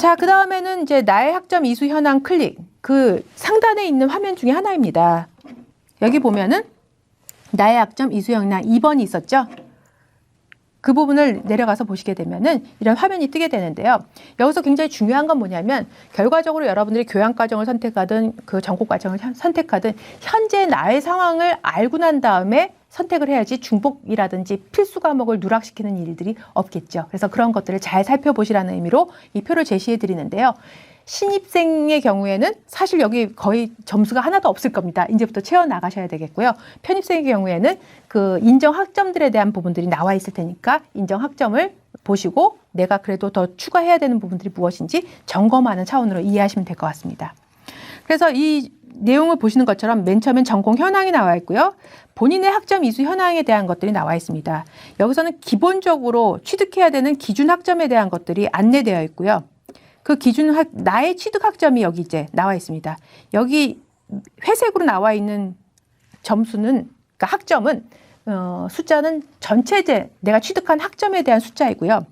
자, 그 다음에는 이제 나의 학점 이수 현황 클릭. 그 상단에 있는 화면 중에 하나입니다. 여기 보면은 나의 학점 이수 현황 2번이 있었죠? 그 부분을 내려가서 보시게 되면은 이런 화면이 뜨게 되는데요. 여기서 굉장히 중요한 건 뭐냐면 결과적으로 여러분들이 교양 과정을 선택하든 그 전공 과정을 현- 선택하든 현재 나의 상황을 알고 난 다음에 선택을 해야지 중복이라든지 필수 과목을 누락시키는 일들이 없겠죠. 그래서 그런 것들을 잘 살펴보시라는 의미로 이 표를 제시해 드리는데요. 신입생의 경우에는 사실 여기 거의 점수가 하나도 없을 겁니다. 이제부터 채워 나가셔야 되겠고요. 편입생의 경우에는 그 인정 학점들에 대한 부분들이 나와 있을 테니까 인정 학점을 보시고 내가 그래도 더 추가해야 되는 부분들이 무엇인지 점검하는 차원으로 이해하시면 될 것 같습니다. 그래서 이 내용을 보시는 것처럼 맨 처음엔 전공 현황이 나와 있고요. 본인의 학점 이수 현황에 대한 것들이 나와 있습니다. 여기서는 기본적으로 취득해야 되는 기준 학점에 대한 것들이 안내되어 있고요. 그 기준 학, 나의 취득 학점이 여기 이제 나와 있습니다. 여기 회색으로 나와 있는 점수는, 그러니까 학점은, 어, 숫자는 전체제, 내가 취득한 학점에 대한 숫자이고요.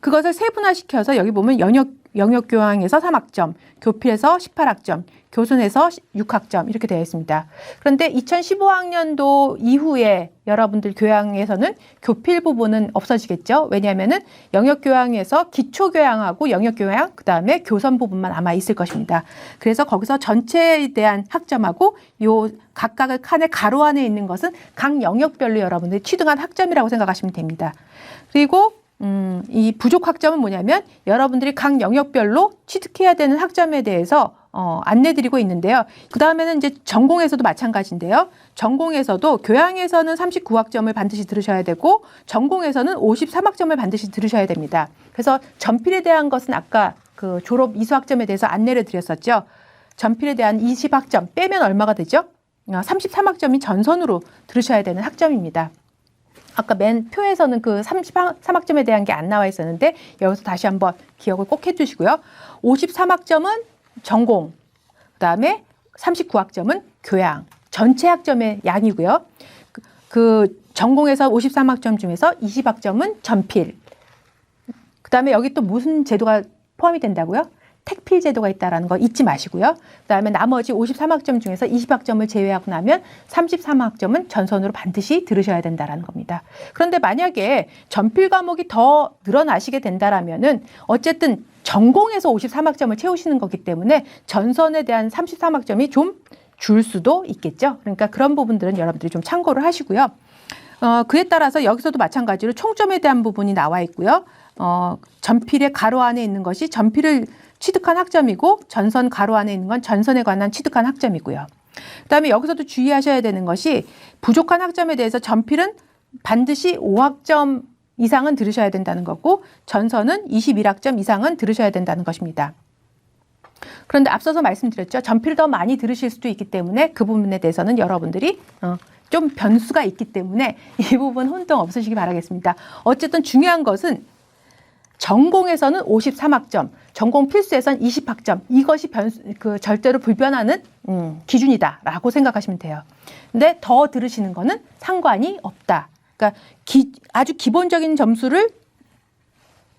그것을 세분화시켜서 여기 보면 영역, 영역 교양에서 3학점, 교필에서 18학점, 교순에서 6학점 이렇게 되어 있습니다. 그런데 2015학년도 이후에 여러분들 교양에서는 교필 부분은 없어지겠죠. 왜냐하면은 영역 교양에서 기초 교양하고 영역 교양 그다음에 교선 부분만 아마 있을 것입니다. 그래서 거기서 전체에 대한 학점하고 요 각각의 칸의 가로 안에 있는 것은 각 영역별로 여러분들이 취득한 학점이라고 생각하시면 됩니다. 그리고 음, 이 부족 학점은 뭐냐면 여러분들이 각 영역별로 취득해야 되는 학점에 대해서 어, 안내드리고 있는데요. 그 다음에는 이제 전공에서도 마찬가지인데요. 전공에서도 교양에서는 39학점을 반드시 들으셔야 되고 전공에서는 53학점을 반드시 들으셔야 됩니다. 그래서 전필에 대한 것은 아까 그 졸업 이수학점에 대해서 안내를 드렸었죠. 전필에 대한 20학점 빼면 얼마가 되죠? 33학점이 전선으로 들으셔야 되는 학점입니다. 아까 맨 표에서는 그 33학점에 대한 게 안 나와 있었는데 여기서 다시 한번 기억을 꼭 해주시고요. 53학점은 전공, 그 다음에 39학점은 교양, 전체 학점의 양이고요. 그, 그 전공에서 53학점 중에서 20학점은 전필. 그 다음에 여기 또 무슨 제도가 포함이 된다고요? 택필 제도가 있다라는 거 잊지 마시고요. 그다음에 나머지 53학점 중에서 20학점을 제외하고 나면 33학점은 전선으로 반드시 들으셔야 된다라는 겁니다. 그런데 만약에 전필 과목이 더 늘어나시게 된다라면은 어쨌든 전공에서 53학점을 채우시는 거기 때문에 전선에 대한 33학점이 좀 줄 수도 있겠죠. 그러니까 그런 부분들은 여러분들이 좀 참고를 하시고요. 어, 그에 따라서 여기서도 마찬가지로 총점에 대한 부분이 나와 있고요. 어, 전필의 가로 안에 있는 것이 전필을 취득한 학점이고 전선 가로 안에 있는 건 전선에 관한 취득한 학점이고요. 그다음에 여기서도 주의하셔야 되는 것이 부족한 학점에 대해서 전필은 반드시 5학점 이상은 들으셔야 된다는 거고 전선은 21학점 이상은 들으셔야 된다는 것입니다. 그런데 앞서서 말씀드렸죠. 전필 더 많이 들으실 수도 있기 때문에 그 부분에 대해서는 여러분들이 어, 좀 변수가 있기 때문에 이 부분 혼동 없으시기 바라겠습니다. 어쨌든 중요한 것은 전공에서는 53학점, 전공 필수에선 20학점. 이것이 변수, 그 절대로 불변하는 음, 기준이다라고 생각하시면 돼요. 근데 더 들으시는 거는 상관이 없다. 그러니까 기, 아주 기본적인 점수를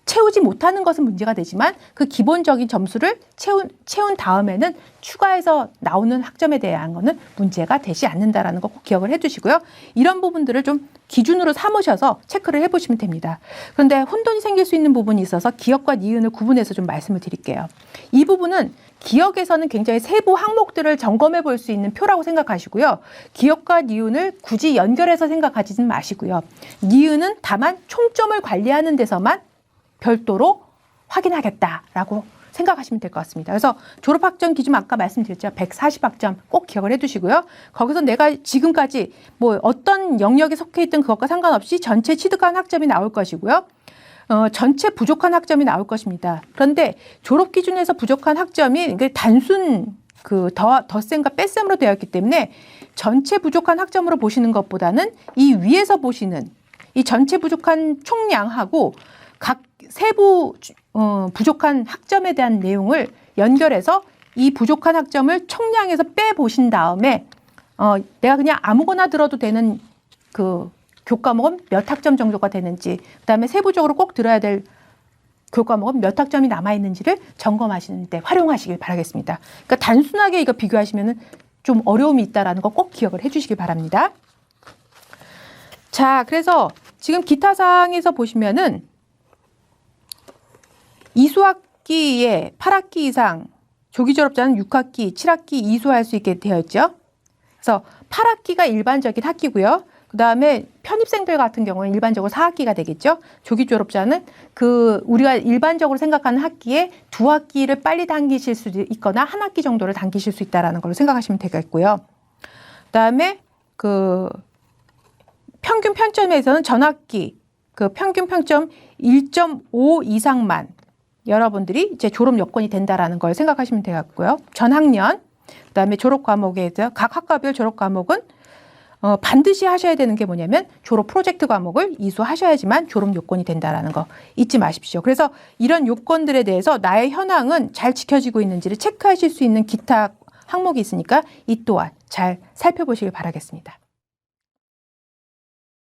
채우지 못하는 것은 문제가 되지만 그 기본적인 점수를 채운, 채운 다음에는 추가해서 나오는 학점에 대한 거는 문제가 되지 않는다라는 거 꼭 기억을 해주시고요. 이런 부분들을 좀 기준으로 삼으셔서 체크를 해보시면 됩니다. 그런데 혼돈이 생길 수 있는 부분이 있어서 기억과 니은을 구분해서 좀 말씀을 드릴게요. 이 부분은 기억에서는 굉장히 세부 항목들을 점검해 볼 수 있는 표라고 생각하시고요. 기억과 니은을 굳이 연결해서 생각하지는 마시고요. 니은은 다만 총점을 관리하는 데서만 별도로 확인하겠다라고 생각하시면 될 것 같습니다. 그래서 졸업학점 기준 아까 말씀드렸죠. 140학점 꼭 기억을 해두시고요. 거기서 내가 지금까지 뭐 어떤 영역에 속해 있던 그것과 상관없이 전체 취득한 학점이 나올 것이고요. 어, 전체 부족한 학점이 나올 것입니다. 그런데 졸업 기준에서 부족한 학점이 단순 그 더, 덧셈과 뺄셈으로 되어 있기 때문에 전체 부족한 학점으로 보시는 것보다는 이 위에서 보시는 이 전체 부족한 총량하고 각 세부 어, 부족한 학점에 대한 내용을 연결해서 이 부족한 학점을 총량에서 빼 보신 다음에 어, 내가 그냥 아무거나 들어도 되는 그 교과목은 몇 학점 정도가 되는지 그다음에 세부적으로 꼭 들어야 될 교과목은 몇 학점이 남아 있는지를 점검하시는 데 활용하시길 바라겠습니다. 그러니까 단순하게 이거 비교하시면은 좀 어려움이 있다라는 거 꼭 기억을 해주시기 바랍니다. 자, 그래서 지금 기타 사항에서 보시면은 이수학기에 8학기 이상 조기 졸업자는 6학기, 7학기 이수할 수 있게 되어 있죠. 그래서 8학기가 일반적인 학기고요. 그 다음에 편입생들 같은 경우는 일반적으로 4학기가 되겠죠. 조기 졸업자는 그 우리가 일반적으로 생각하는 학기에 두 학기를 빨리 당기실 수 있거나 한 학기 정도를 당기실 수 있다라는 걸로 생각하시면 되겠고요. 그 다음에 그 평균 평점에서는 전학기 그 평균 평점 1.5 이상만 여러분들이 이제 졸업 여건이 된다라는 걸 생각하시면 되겠고요. 전학년 그 다음에 졸업 과목에서 각 학과별 졸업 과목은 어, 반드시 하셔야 되는 게 뭐냐면 졸업 프로젝트 과목을 이수하셔야지만 졸업 요건이 된다라는 거 잊지 마십시오. 그래서 이런 요건들에 대해서 나의 현황은 잘 지켜지고 있는지를 체크하실 수 있는 기타 항목이 있으니까 이 또한 잘 살펴보시길 바라겠습니다.